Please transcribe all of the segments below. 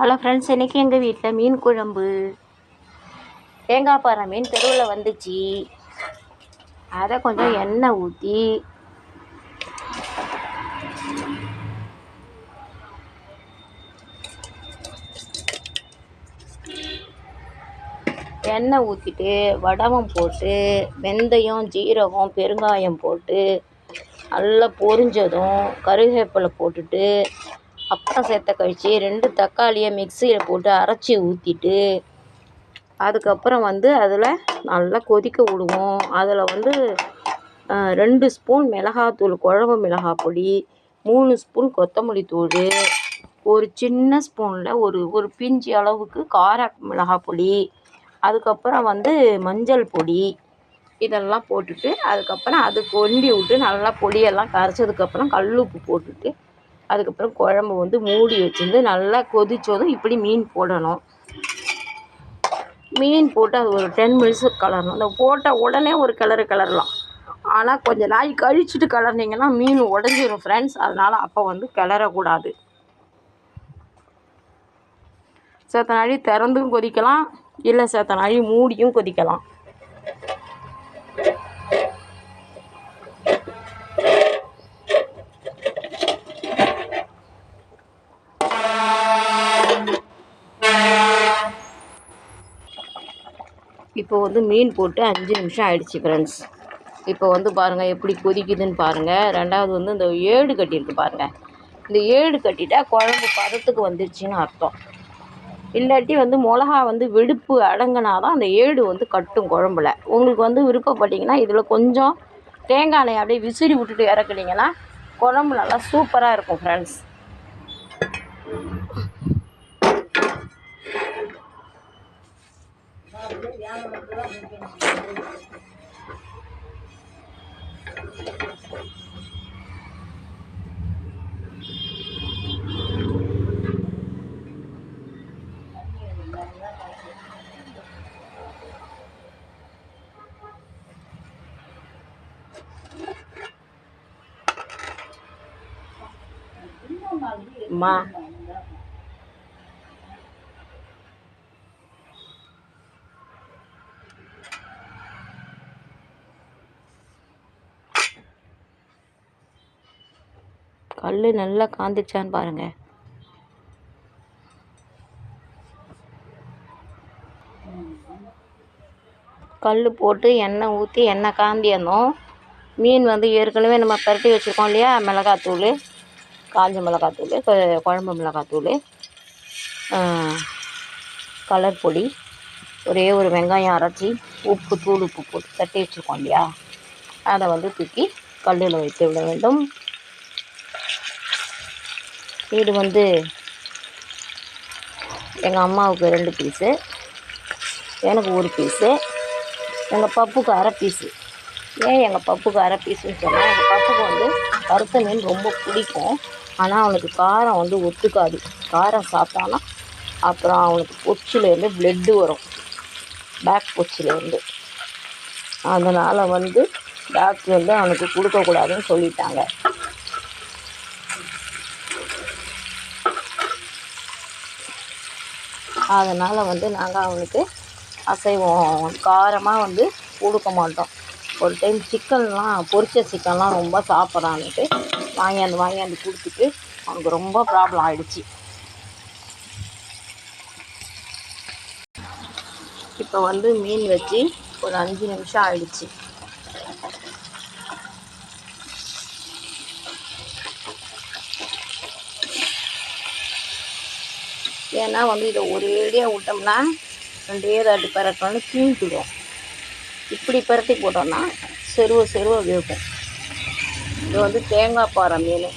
Hello friends இன்றைக்கி எங்கள் வீட்டில் மீன் குழம்பு. தேங்காய் பாறை மீன் தெருவில் வந்துச்சு. அதை கொஞ்சம் எண்ணெய் ஊற்றி எண்ணெய் ஊற்றிட்டு வடவம் போட்டு வெந்தயம் ஜீரகம் பெருங்காயம் போட்டு நல்லா பொரிஞ்சதும் கருவேப்பிலை போட்டுட்டு அப்புறம் சேர்த்த கழித்து ரெண்டு தக்காளியை மிக்சியில் போட்டு அரைச்சி ஊற்றிட்டு அதுக்கப்புறம் வந்து அதில் நல்லா கொதிக்க விடுவோம். அதில் வந்து ரெண்டு ஸ்பூன் மிளகாத்தூள் குழம்பு மிளகாய் பொடி மூணு ஸ்பூன் கொத்தமல்லி தூள் ஒரு சின்ன ஸ்பூனில் ஒரு ஒரு பிஞ்சு அளவுக்கு கார மிளகாய் பொடி அதுக்கப்புறம் வந்து மஞ்சள் பொடி இதெல்லாம் போட்டுட்டு அதுக்கப்புறம் அது கொண்டி விட்டு நல்லா பொடியெல்லாம் கரைச்சதுக்கப்புறம் கல் உப்பு போட்டுட்டு அதுக்கப்புறம் குழம்பு வந்து மூடி வச்சுருந்து நல்லா கொதித்ததும் இப்படி மீன் போடணும். மீன் போட்டு அது ஒரு டென் மினிட்ஸ் கலரணும். அந்த போட்ட உடனே ஒரு கிளறு கிளறலாம். ஆனால் கொஞ்சம் நாய் கழிச்சுட்டு கிளறினீங்கன்னா மீன் உடஞ்சிடும் ஃப்ரெண்ட்ஸ் அதனால் அப்போ வந்து கிளறக்கூடாது. செத்த நாழி திறந்தும் கொதிக்கலாம். இல்லை செத்த நாழி மூடியும் கொதிக்கலாம். இப்போ வந்து மீன் போட்டு அஞ்சு நிமிஷம் ஆயிடுச்சு ஃப்ரெண்ட்ஸ் இப்போ வந்து பாருங்கள் எப்படி கொதிக்குதுன்னு பாருங்கள் ரெண்டாவது வந்து இந்த ஏடு கட்டியிருக்கு பாருங்கள் இந்த ஏடு கட்டிட்டால் குழம்பு பதத்துக்கு வந்துருச்சுன்னு அர்த்தம். இல்லாட்டி வந்து மிளகா வந்து வெடுப்பு அடங்கினா தான் அந்த ஏடு வந்து கட்டும் குழம்புல. உங்களுக்கு வந்து விருப்பப்பட்டீங்கன்னா இதில் கொஞ்சம் தேங்காய் எண்ணெய் அப்படியே விசிறி விட்டுட்டு இறக்குனீங்கன்னா குழம்பு நல்லா சூப்பராக இருக்கும் ஃப்ரெண்ட்ஸ் mà. கல் நல்லா காந்துச்சான்னு பாருங்க. கல் போட்டு எண்ணெய் ஊற்றி எண்ணெய் காந்தியிருந்தோம் மீன் வந்து ஏற்கனவே நம்ம பரட்டி வச்சுருக்கோம் இல்லையா? மிளகாத்தூள் காஞ்ச மிளகாத்தூள் குழம்பு மிளகாத்தூள் கலர் பொடி ஒரே ஒரு வெங்காயம் அரைச்சி உப்பு தூள் உப்பு போட்டு தட்டி வச்சுருக்கோம் இல்லையா? அதை வந்து தூக்கி கல்லில் வைத்து விட வேண்டும். இது வந்து எங்கள் அம்மாவுக்கு ரெண்டு பீஸு எனக்கு ஒரு பீஸு எங்கள் பப்புக்கு அரை பீஸு ஏன் எங்கள் பப்புக்கு அரை பீஸுன்னு சொன்னால் எங்கள் பப்புக்கு வந்து வறுத்த மீன் ரொம்ப பிடிக்கும். ஆனால் அவனுக்கு காரம் வந்து ஒத்துக்காது. காரம் சாப்பிட்டானா அப்புறம் அவனுக்கு பொச்சிலேருந்து பிளட்டு வரும். பேக் பொச்சிலேருந்து அதனால் வந்து டாக்டர் வந்து அவனுக்கு கொடுக்கக்கூடாதுன்னு சொல்லிட்டாங்க. அதனால் வந்து நாங்கள் அவனுக்கு அசைவம் காரமாக வந்து கொடுக்க மாட்டோம். ஒரு டைம் சிக்கன்லாம் பொரித்த சிக்கன்லாம் ரொம்ப சாப்பிட்றான்னுட்டு வாங்கியாந்து வாங்கியாந்து கொடுத்துட்டு அவனுக்கு ரொம்ப ப்ராப்ளம் ஆயிடுச்சு. இப்போ வந்து மீன் வச்சு ஒரு அஞ்சு நிமிஷம் ஆயிடுச்சு. ஏன்னா வந்து இதை ஒரேடியாக விட்டோம்னா ரெண்டே தாட்டி பரட்டோன்னு கீழ்த்துடும் இப்படி பரட்டி போட்டோம்னா செருவ செருவ வேகும். இது வந்து தேங்காய் பாறை மீன்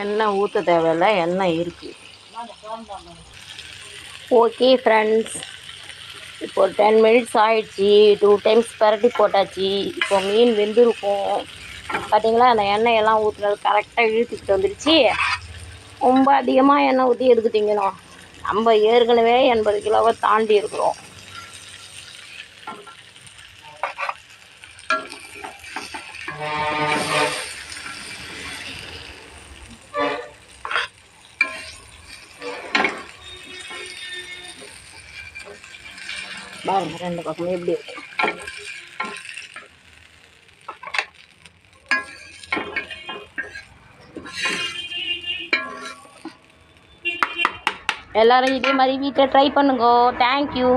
எண்ணெய் ஊற்ற தேவையில்ல எண்ணெய் இருக்குது ஓகே ஃப்ரெண்ட்ஸ் இப்போ டென் மினிட்ஸ் ஆகிடுச்சி டூ டைம்ஸ் பரட்டி போட்டாச்சு. இப்போ மீன் வெந்திருக்கும். பார்த்தீங்களா அந்த எண்ணெய் எல்லாம் ஊற்றுனது கரெக்டாக இழுத்துக்கிட்டு வந்துடுச்சு ரொம்ப அதிகமாக எண்ணெய் ஊற்றி எதுக்கு திங்கணும் நம்ம ஏற்கனவே எண்பது கிலோவை தாண்டி இருக்கிறோம். பாருங்க ரெண்டு பக்கமும் எப்படி இருக்கு? எல்லாரும் இதே மாதிரி வீட்டில் ட்ரை பண்ணுங்க. தேங்க்யூ